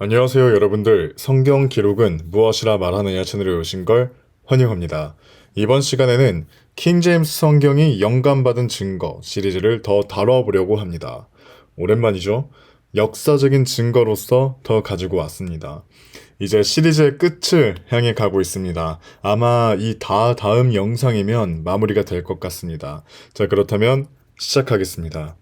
안녕하세요, 여러분들. 성경 기록은 무엇이라 말하느냐 채널에 오신 걸 환영합니다. 이번 시간에는 킹제임스 성경이 영감받은 증거 시리즈를 더 다뤄보려고 합니다. 오랜만이죠? 역사적인 증거로서 더 가지고 왔습니다. 이제 시리즈의 끝을 향해 가고 있습니다. 아마 이 다 다음 영상이면 마무리가 될 것 같습니다. 자, 그렇다면 시작하겠습니다.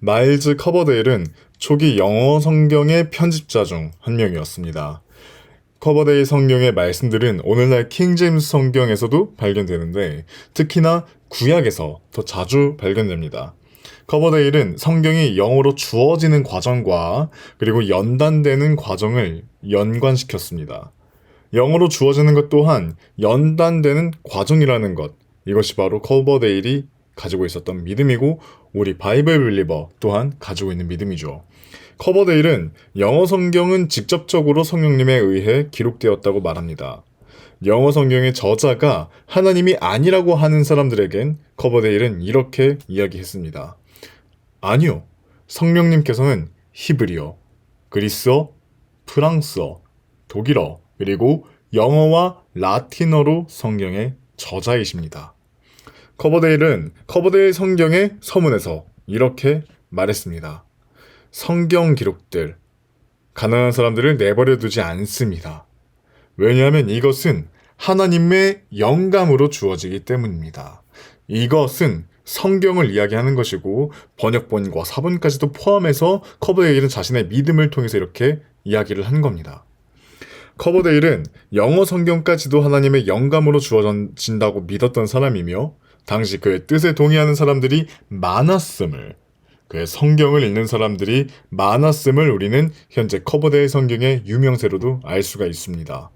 마일즈 커버데일은 초기 영어 성경의 편집자 중 한 명이었습니다. 커버데일 성경의 말씀들은 오늘날 킹제임스 성경에서도 발견되는데 특히나 구약에서 더 자주 발견됩니다. 커버데일은 성경이 영어로 주어지는 과정과 그리고 연단되는 과정을 연관시켰습니다. 영어로 주어지는 것 또한 연단되는 과정이라는 것, 이것이 바로 커버데일이 가지고 있었던 믿음이고 우리 바이블 빌리버 또한 가지고 있는 믿음이죠. 커버데일은 영어 성경은 직접적으로 성령님에 의해 기록되었다고 말합니다. 영어 성경의 저자가 하나님이 아니라고 하는 사람들에겐 커버데일은 이렇게 이야기했습니다. 아니요. 성령님께서는 히브리어, 그리스어, 프랑스어, 독일어, 그리고 영어와 라틴어로 성경의 저자이십니다. 커버데일은 커버데일 성경의 서문에서 이렇게 말했습니다. 성경 기록들, 가난한 사람들을 내버려 두지 않습니다. 왜냐하면 이것은 하나님의 영감으로 주어지기 때문입니다. 이것은 성경을 이야기하는 것이고 번역본과 사본까지도 포함해서 커버데일은 자신의 믿음을 통해서 이렇게 이야기를 한 겁니다. 커버데일은 영어 성경까지도 하나님의 영감으로 주어진다고 믿었던 사람이며 당시 그의 뜻에 동의하는 사람들이 많았음을 그의 성경을 읽는 사람들이 많았음을 우리는 현재 커버데일 성경의 유명세로도 알 수가 있습니다.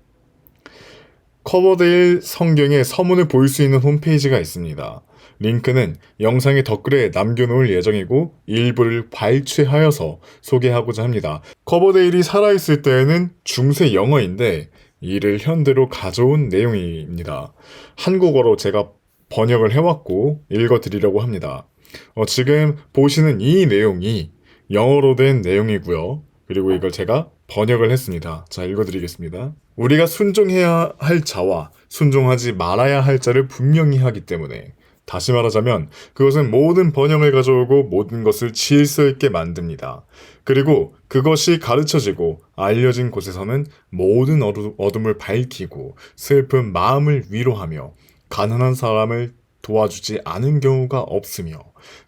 커버데일 성경의 서문을 볼 수 있는 홈페이지가 있습니다. 링크는 영상의 댓글에 남겨놓을 예정이고 일부를 발췌하여서 소개하고자 합니다. 커버데일이 살아있을 때에는 중세 영어인데 이를 현대로 가져온 내용입니다. 한국어로 제가 번역을 해왔고 읽어드리려고 합니다. 어, 지금 보시는 이 내용이 영어로 된 내용이고요. 그리고 이걸 제가 번역을 했습니다. 자, 읽어드리겠습니다. 우리가 순종해야 할 자와 순종하지 말아야 할 자를 분명히 하기 때문에 다시 말하자면 그것은 모든 번영을 가져오고 모든 것을 질서 있게 만듭니다. 그리고 그것이 가르쳐지고 알려진 곳에서는 모든 어둠을 밝히고 슬픈 마음을 위로하며 가난한 사람을 도와주지 않은 경우가 없으며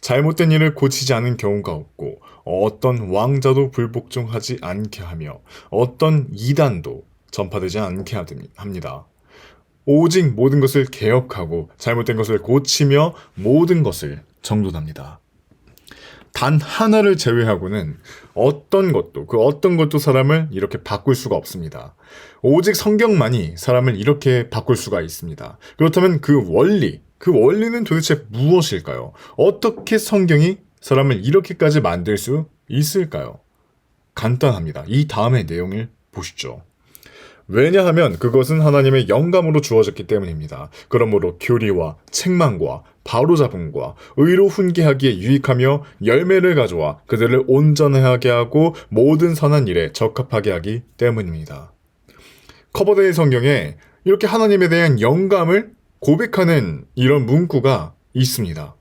잘못된 일을 고치지 않은 경우가 없고 어떤 왕자도 불복종하지 않게 하며 어떤 이단도 전파되지 않게 합니다. 오직 모든 것을 개혁하고 잘못된 것을 고치며 모든 것을 정돈합니다. 단 하나를 제외하고는 어떤 것도 그 어떤 것도 사람을 이렇게 바꿀 수가 없습니다. 오직 성경만이 사람을 이렇게 바꿀 수가 있습니다. 그렇다면 그 원리, 그 원리는 도대체 무엇일까요? 어떻게 성경이 사람을 이렇게까지 만들 수 있을까요? 간단합니다. 이 다음의 내용을 보시죠. 왜냐하면 그것은 하나님의 영감으로 주어졌기 때문입니다. 그러므로 교리와 책망과 바로잡음과 의로 훈계하기에 유익하며 열매를 가져와 그들을 온전하게 하고 모든 선한 일에 적합하게 하기 때문입니다. 커버데이 성경에 이렇게 하나님에 대한 영감을 고백하는 이런 문구가 있습니다.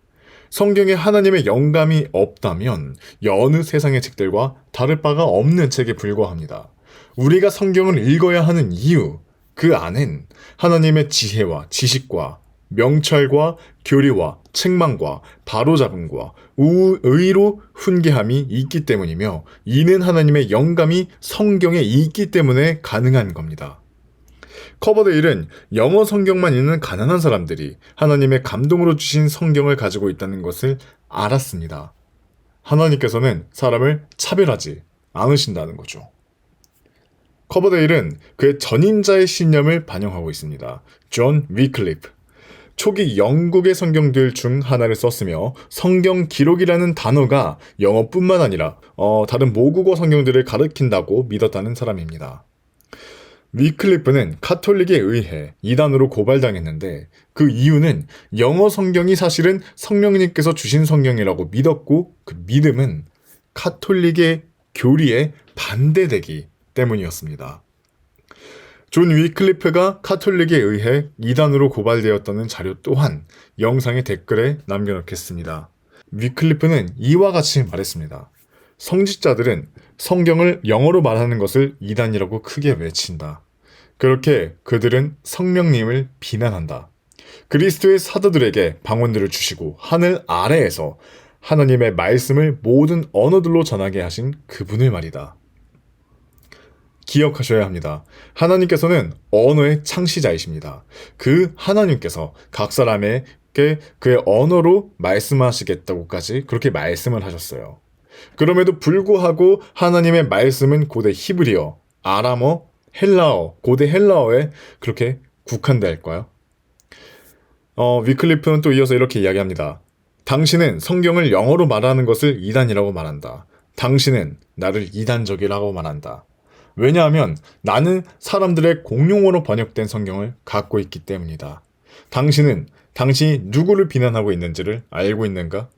성경에 하나님의 영감이 없다면 여느 세상의 책들과 다를 바가 없는 책에 불과합니다. 우리가 성경을 읽어야 하는 이유, 그 안엔 하나님의 지혜와 지식과 명찰과 교리와 책망과 바로잡음과 의로 훈계함이 있기 때문이며 이는 하나님의 영감이 성경에 있기 때문에 가능한 겁니다. 커버데일은 영어 성경만 읽는 가난한 사람들이 하나님의 감동으로 주신 성경을 가지고 있다는 것을 알았습니다. 하나님께서는 사람을 차별하지 않으신다는 거죠. 커버데일은 그의 전임자의 신념을 반영하고 있습니다. 존 위클리프. 초기 영국의 성경들 중 하나를 썼으며 성경 기록이라는 단어가 영어뿐만 아니라 어, 다른 모국어 성경들을 가르킨다고 믿었다는 사람입니다. 위클리프는 카톨릭에 의해 이단으로 고발당했는데 그 이유는 영어 성경이 사실은 성령님께서 주신 성경이라고 믿었고 그 믿음은 카톨릭의 교리에 반대되기 때문이었습니다. 존 위클리프가 카톨릭에 의해 이단으로 고발되었다는 자료 또한 영상의 댓글에 남겨놓겠습니다. 위클리프는 이와 같이 말했습니다. 성직자들은 성경을 영어로 말하는 것을 이단이라고 크게 외친다. 그렇게 그들은 성령님을 비난한다. 그리스도의 사도들에게 방언들을 주시고 하늘 아래에서 하나님의 말씀을 모든 언어들로 전하게 하신 그분을 말이다. 기억하셔야 합니다. 하나님께서는 언어의 창시자이십니다. 그 하나님께서 각 사람에게 그의 언어로 말씀하시겠다고까지 그렇게 말씀을 하셨어요. 그럼에도 불구하고 하나님의 말씀은 고대 히브리어, 아람어, 헬라어, 고대 헬라어에 그렇게 국한될까요? 어, 위클리프는 또 이어서 이렇게 이야기합니다. 당신은 성경을 영어로 말하는 것을 이단이라고 말한다. 당신은 나를 이단적이라고 말한다. 왜냐하면 나는 사람들의 공용어로 번역된 성경을 갖고 있기 때문이다. 당신은 당신이 누구를 비난하고 있는지를 알고 있는가?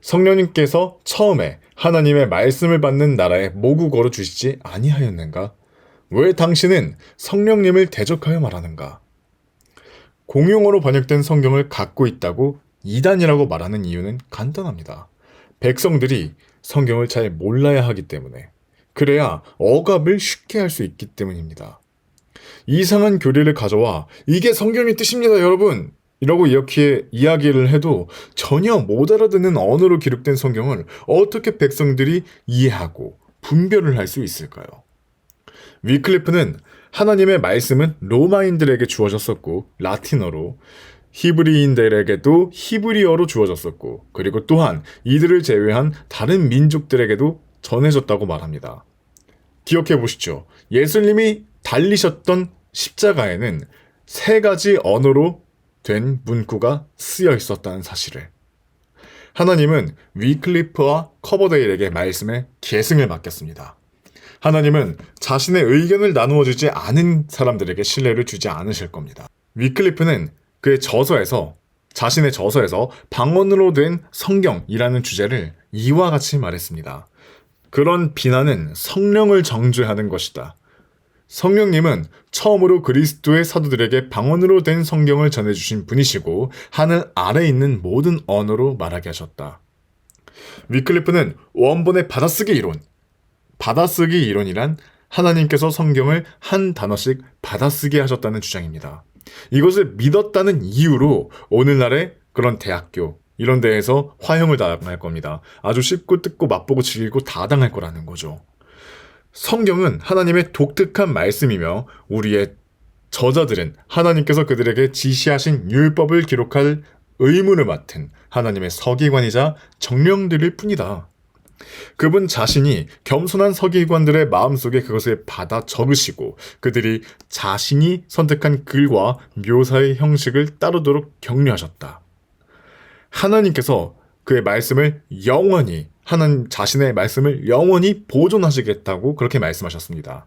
성령님께서 처음에 하나님의 말씀을 받는 나라에 모국어로 주시지 아니하였는가? 왜 당신은 성령님을 대적하여 말하는가? 공용어로 번역된 성경을 갖고 있다고 이단이라고 말하는 이유는 간단합니다. 백성들이 성경을 잘 몰라야 하기 때문에 그래야 억압을 쉽게 할 수 있기 때문입니다. 이상한 교리를 가져와 이게 성경의 뜻입니다, 여러분. 이라고 이렇게 이야기를 해도 전혀 못 알아듣는 언어로 기록된 성경을 어떻게 백성들이 이해하고 분별을 할 수 있을까요? 위클리프는 하나님의 말씀은 로마인들에게 주어졌었고 라틴어로 히브리인들에게도 히브리어로 주어졌었고 그리고 또한 이들을 제외한 다른 민족들에게도 전해졌다고 말합니다. 기억해 보시죠. 예수님이 달리셨던 십자가에는 세 가지 언어로 된 문구가 쓰여 있었다는 사실을. 하나님은 위클리프와 커버데일에게 말씀에 계승을 맡겼습니다. 하나님은 자신의 의견을 나누어 주지 않은 사람들에게 신뢰를 주지 않으실 겁니다. 위클리프는 그의 저서에서 자신의 저서에서 방언으로 된 성경이라는 주제를 이와 같이 말했습니다. 그런 비난은 성령을 정죄하는 것이다. 성령님은 처음으로 그리스도의 사도들에게 방언으로 된 성경을 전해주신 분이시고 하늘 아래 있는 모든 언어로 말하게 하셨다. 위클리프는 원본의 받아쓰기 이론, 받아쓰기 이론이란 하나님께서 성경을 한 단어씩 받아쓰게 하셨다는 주장입니다. 이것을 믿었다는 이유로 오늘날의 그런 대학교, 이런 데에서 화형을 당할 겁니다. 아주 쉽고 뜯고 맛보고 즐기고 다 당할 거라는 거죠. 성경은 하나님의 독특한 말씀이며 우리의 저자들은 하나님께서 그들에게 지시하신 율법을 기록할 의무를 맡은 하나님의 서기관이자 정령들일 뿐이다. 그분 자신이 겸손한 서기관들의 마음속에 그것을 받아 적으시고 그들이 자신이 선택한 글과 묘사의 형식을 따르도록 격려하셨다. 하나님께서 그의 말씀을 영원히 하나님 자신의 말씀을 영원히 보존하시겠다고 그렇게 말씀하셨습니다.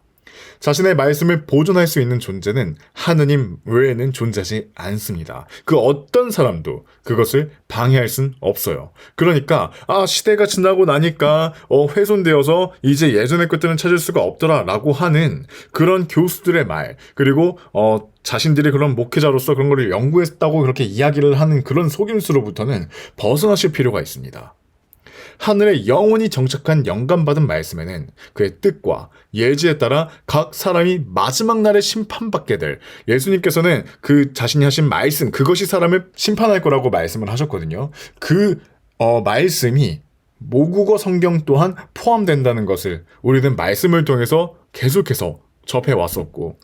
자신의 말씀을 보존할 수 있는 존재는 하느님 외에는 존재하지 않습니다. 그 어떤 사람도 그것을 방해할 순 없어요. 그러니까 아 시대가 지나고 나니까 어 훼손되어서 이제 예전의 것들은 찾을 수가 없더라라고 하는 그런 교수들의 말 그리고 어 자신들이 그런 목회자로서 그런 거를 연구했다고 그렇게 이야기를 하는 그런 속임수로부터는 벗어나실 필요가 있습니다. 하늘에 영원히 정착한 영감받은 말씀에는 그의 뜻과 예지에 따라 각 사람이 마지막 날에 심판받게 될 예수님께서는 그 자신이 하신 말씀 그것이 사람을 심판할 거라고 말씀을 하셨거든요. 그 어, 말씀이 모국어 성경 또한 포함된다는 것을 우리는 말씀을 통해서 계속해서 접해 왔었고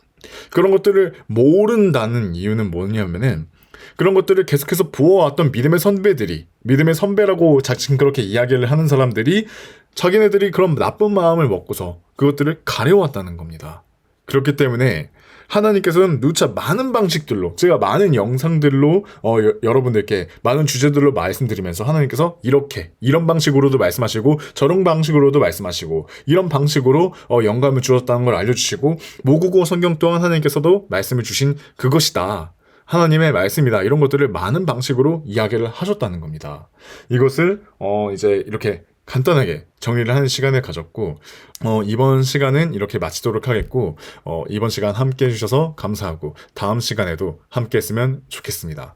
그런 것들을 모른다는 이유는 뭐냐면은 그런 것들을 계속해서 부어왔던 믿음의 선배들이 믿음의 선배라고 자칭 그렇게 이야기를 하는 사람들이 자기네들이 그런 나쁜 마음을 먹고서 그것들을 가려왔다는 겁니다. 그렇기 때문에 하나님께서는 누차 많은 방식들로 제가 많은 영상들로 어, 여, 여러분들께 많은 주제들로 말씀드리면서 하나님께서 이렇게 이런 방식으로도 말씀하시고 저런 방식으로도 말씀하시고 이런 방식으로 어, 영감을 주었다는 걸 알려주시고 모국어 성경 또한 하나님께서도 말씀을 주신 그것이다. 하나님의 말씀이다. 이런 것들을 많은 방식으로 이야기를 하셨다는 겁니다. 이것을 어 이제 이렇게 간단하게 정리를 하는 시간을 가졌고 어, 이번 시간은 이렇게 마치도록 하겠고 어, 이번 시간 함께 해주셔서 감사하고 다음 시간에도 함께 했으면 좋겠습니다.